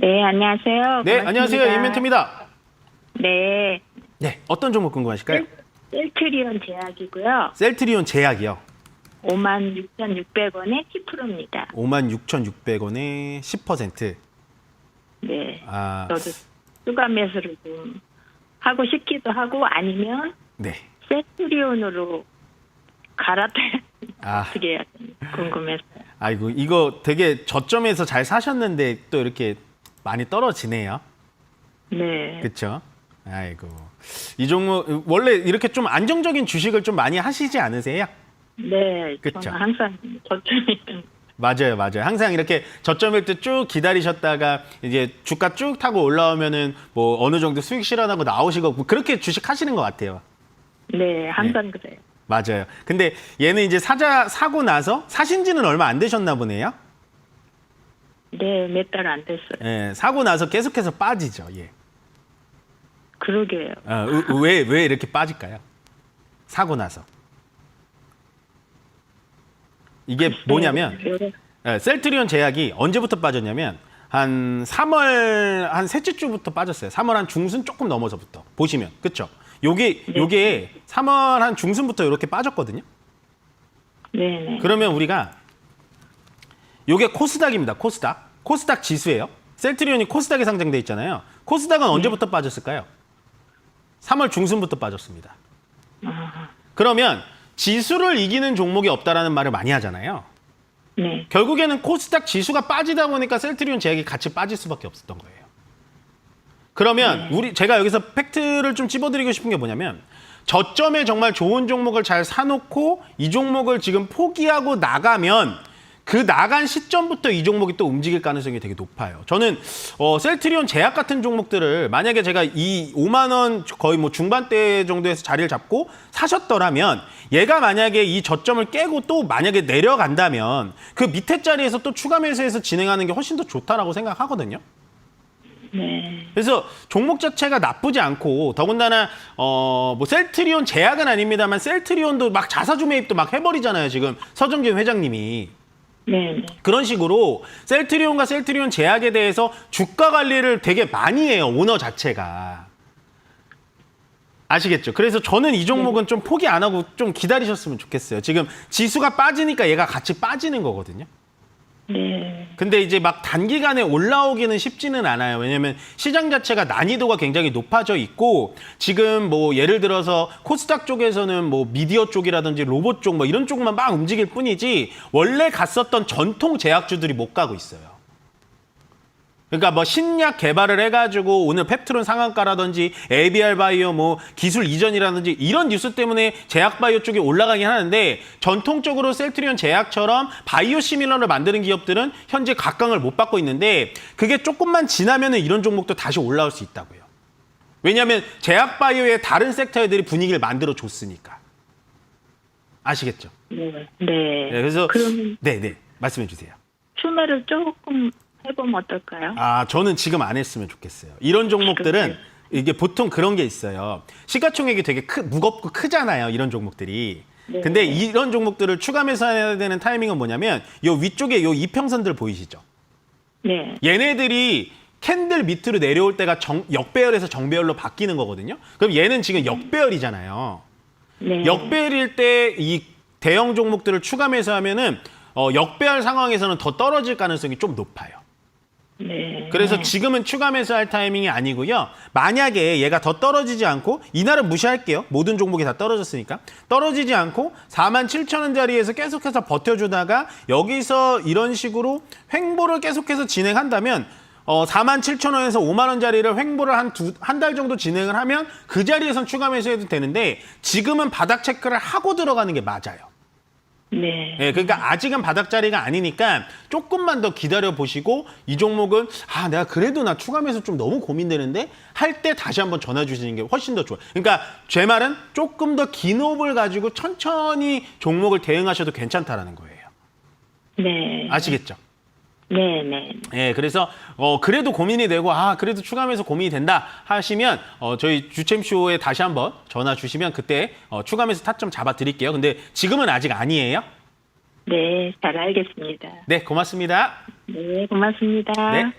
네, 안녕하세요. 네, 고맙습니다. 안녕하세요. 이멘트입니다. 네, 네, 어떤 종목 궁금하실까요? 셀 트리온 제약이고요. 셀트리온 제약이요. 56,600원에 10%입니다. 56,600원에 10%. 네, 아, 저도 추가 매수를 좀 하고 싶기도 하고 아니면 네. 셀트리온으로 갈아타야 아, 어떻게 해야 되는지 궁금해서요. 아이고 이거 되게 저점에서 잘 사셨는데 또 이렇게 많이 떨어지네요. 네, 그렇죠? 아이고. 이 종목 원래 이렇게 좀 안정적인 주식을 좀 많이 하시지 않으세요? 네, 그쵸. 저는 항상 저점이 맞아요, 맞아요. 항상 이렇게 저점일 때 쭉 기다리셨다가 이제 주가 쭉 타고 올라오면은 뭐 어느 정도 수익 실현하고 나오시고 뭐 그렇게 주식 하시는 것 같아요. 네, 항상 그래요. 맞아요. 근데 얘는 이제 사자 사고 나서 사신 지는 얼마 안 되셨나 보네요. 네, 몇 달 안 됐어요. 예, 사고 나서 계속해서 빠지죠. 예. 그러게요. 어, 왜, 왜 이렇게 빠질까요? 사고 나서. 이게 뭐냐면, 여러- 예, 셀트리온 제약이 언제부터 빠졌냐면, 한 3월 한 셋째 주부터 빠졌어요. 3월 한 중순 조금 넘어서부터. 보시면. 그쵸? 요게, 요게 3월 한 중순부터 이렇게 빠졌거든요. 네, 네. 그러면 우리가 요게 코스닥입니다. 코스닥. 코스닥 지수예요. 셀트리온이 코스닥에 상장돼 있잖아요. 코스닥은 언제부터 빠졌을까요? 3월 중순부터 빠졌습니다. 그러면 지수를 이기는 종목이 없다라는 말을 많이 하잖아요. 네, 결국에는 코스닥 지수가 빠지다 보니까 셀트리온 제약이 같이 빠질 수밖에 없었던 거예요. 그러면 우리 제가 여기서 팩트를 좀 찝어드리고 싶은 게 뭐냐면 저점에 정말 좋은 종목을 잘 사놓고 이 종목을 지금 포기하고 나가면 그 나간 시점부터 이 종목이 또 움직일 가능성이 되게 높아요. 저는 어, 셀트리온 제약 같은 종목들을 만약에 제가 이 5만 원 거의 뭐 중반대 정도에서 자리를 잡고 사셨더라면 얘가 만약에 이 저점을 깨고 또 만약에 내려간다면 그 밑에 자리에서 또 추가 매수해서 진행하는 게 훨씬 더 좋다라고 생각하거든요. 네, 그래서 종목 자체가 나쁘지 않고 더군다나 어 뭐 셀트리온 제약은 아닙니다만 셀트리온도 막 자사주 매입도 막 해버리잖아요 지금 서정진 회장님이 네, 네. 그런 식으로 셀트리온과 셀트리온 제약에 대해서 주가 관리를 되게 많이 해요 오너 자체가 아시겠죠? 그래서 저는 이 종목은 좀 포기 안 하고 좀 기다리셨으면 좋겠어요. 지금 지수가 빠지니까 얘가 같이 빠지는 거거든요. 네, 근데 이제 막 단기간에 올라오기는 쉽지는 않아요. 왜냐면 시장 자체가 난이도가 굉장히 높아져 있고 지금 뭐 예를 들어서 코스닥 쪽에서는 뭐 미디어 쪽이라든지 로봇 쪽 뭐 이런 쪽만 막 움직일 뿐이지 원래 갔었던 전통 제약주들이 못 가고 있어요. 그러니까 뭐 신약 개발을 해가지고 오늘 펩트론 상한가라든지 ABR 바이오 뭐 기술 이전이라든지 이런 뉴스 때문에 제약 바이오 쪽이 올라가긴 하는데 전통적으로 셀트리온 제약처럼 바이오 시밀러를 만드는 기업들은 현재 각광을 못 받고 있는데 그게 조금만 지나면은 이런 종목도 다시 올라올 수 있다고요. 왜냐하면 제약 바이오의 다른 섹터 애들이 분위기를 만들어 줬으니까 아시겠죠? 네, 네, 네. 그래서 그럼 네, 네 말씀해 주세요. 추매를 조금 해보면 어떨까요? 아, 저는 지금 안 했으면 좋겠어요. 이런 종목들은 이게 보통 그런 게 있어요. 시가총액이 되게 크, 무겁고 크잖아요. 이런 종목들이. 네. 근데 이런 종목들을 추가 매수해야 되는 타이밍은 뭐냐면 요 위쪽에 요 이평선들 보이시죠? 네, 얘네들이 캔들 밑으로 내려올 때가 정, 역배열에서 정배열로 바뀌는 거거든요. 그럼 얘는 지금 역배열이잖아요. 네. 역배열일 때 이 대형 종목들을 추가 매수하면은 어, 역배열 상황에서는 더 떨어질 가능성이 좀 높아요. 네. 그래서 지금은 추가 매수할 타이밍이 아니고요. 만약에 얘가 더 떨어지지 않고 이날은 무시할게요. 모든 종목이 다 떨어졌으니까. 떨어지지 않고 4만 7천 원짜리에서 계속해서 버텨주다가 여기서 이런 식으로 횡보를 계속해서 진행한다면 어, 4만 7천 원에서 5만 원짜리를 횡보를 한 두 한 달 정도 진행을 하면 그 자리에선 추가 매수해도 되는데 지금은 바닥 체크를 하고 들어가는 게 맞아요. 네. 예, 그러니까 아직은 바닥 자리가 아니니까 조금만 더 기다려 보시고 이 종목은 아 내가 그래도 나 추가 매수 좀 너무 고민되는데 할 때 다시 한번 전화 주시는 게 훨씬 더 좋아요. 그러니까 제 말은 조금 더 긴 호흡을 가지고 천천히 종목을 대응하셔도 괜찮다라는 거예요. 네. 아시겠죠? 네, 네. 예, 그래서 어 그래도 고민이 되고 아 그래도 추가하면서 고민이 된다 하시면 어 저희 주챔 쇼에 다시 한번 전화 주시면 그때 어 추가하면서 타점 잡아 드릴게요. 근데 지금은 아직 아니에요. 네, 잘 알겠습니다. 네, 고맙습니다. 네, 고맙습니다. 네.